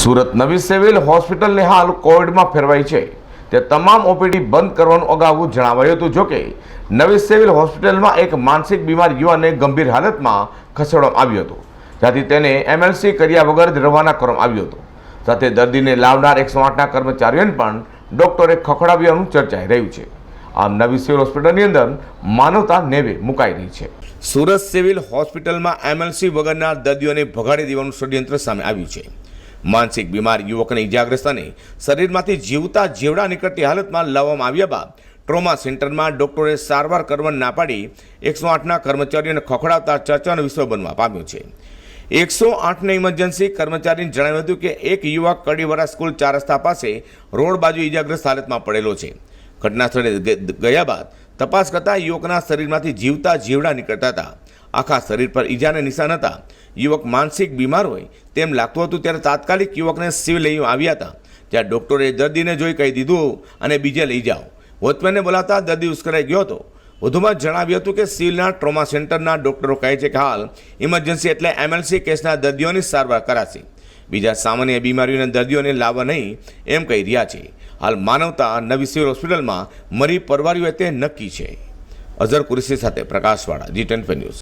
સુરત નવી સિવિલ હોસ્પિટલને હાલ કોવિડમાં ફેરવાઈ છે. તે તમામ ઓપીડી બંધ કરવાનું અગાઉ જણાવાયું હતું જોકે નવી સિવિલ હોસ્પિટલમાં એક માનસિક બીમાર યુવાનને ગંભીર હાલતમાં ખસેડવામાં આવ્યો હતો. જ્યાંથી તેને એમએલસી કર્યા વગર જ રવાના કરવામાં આવ્યો હતો. સાથે દર્દીને લાવનાર એકસો આઠના કર્મચારીઓને પણ ડોક્ટરે ખખડાવ્યાનું ચર્ચાઈ રહ્યું છે. આમ નવી સિવિલ હોસ્પિટલની અંદર માનવતા નેવે મુકાઈ રહી છે. સુરત સિવિલ હોસ્પિટલમાં એમએલસી વગરના દર્દીઓને ભગાડી દેવાનું ષડયંત્ર સામે આવ્યું છે. માનસિક બીમાર યુવકને ઇજાગ્રસ્ત અને શરીરમાંથી જીવતા જીવડા નીકળતી હાલતમાં લાવવામાં આવ્યા બાદ ટ્રોમા સેન્ટરમાં ડોક્ટરે સારવાર કરવા ના પાડી એકસો આઠના કર્મચારીઓને ખખડાવતા ચર્ચાનો વિષય બનવા પામ્યો છે. એકસો આઠને ઇમરજન્સી કર્મચારીને જણાવ્યું હતું કે એક યુવક કડીવાળા સ્કૂલ ચાર રસ્તા પાસે રોડ બાજુ ઇજાગ્રસ્ત હાલતમાં પડેલો છે. ઘટના સ્થળે ગયા બાદ તપાસ કરતા યુવકના શરીરમાંથી જીવતા જીવડા નીકળતા હતા. આખા શરીર પર ઈજાને નિશાન હતા. યુવક માનસિક બીમાર હોય તેમ લાગતું હતું ત્યારે તાત્કાલિક યુવકને સિવિલ લઈ આવ્યા હતા. ત્યાં ડૉક્ટરે દર્દીને જોઈ કહી દીધું અને બીજે લઈ જાઓ. વોચમેનને બોલાતા દર્દી ઉશ્કરાઈ ગયો હતો. વધુમાં જણાવ્યું હતું કે સિવિલના ટ્રોમા સેન્ટરના ડૉક્ટરો કહે છે કે હાલ ઇમરજન્સી એટલે એમએલસી કેસના દર્દીઓની સારવાર કરાશે. બીજા સામાન્ય બીમારીઓના દર્દીઓને લાવવા નહીં એમ કહી રહ્યા છે. હાલ માનવતા નવી સિવિલ હોસ્પિટલમાં મરી પરવારીઓ તે નક્કી છે. અઝર કુરેશી સાથે પ્રકાશવાળા જી ટેન ન્યૂઝ.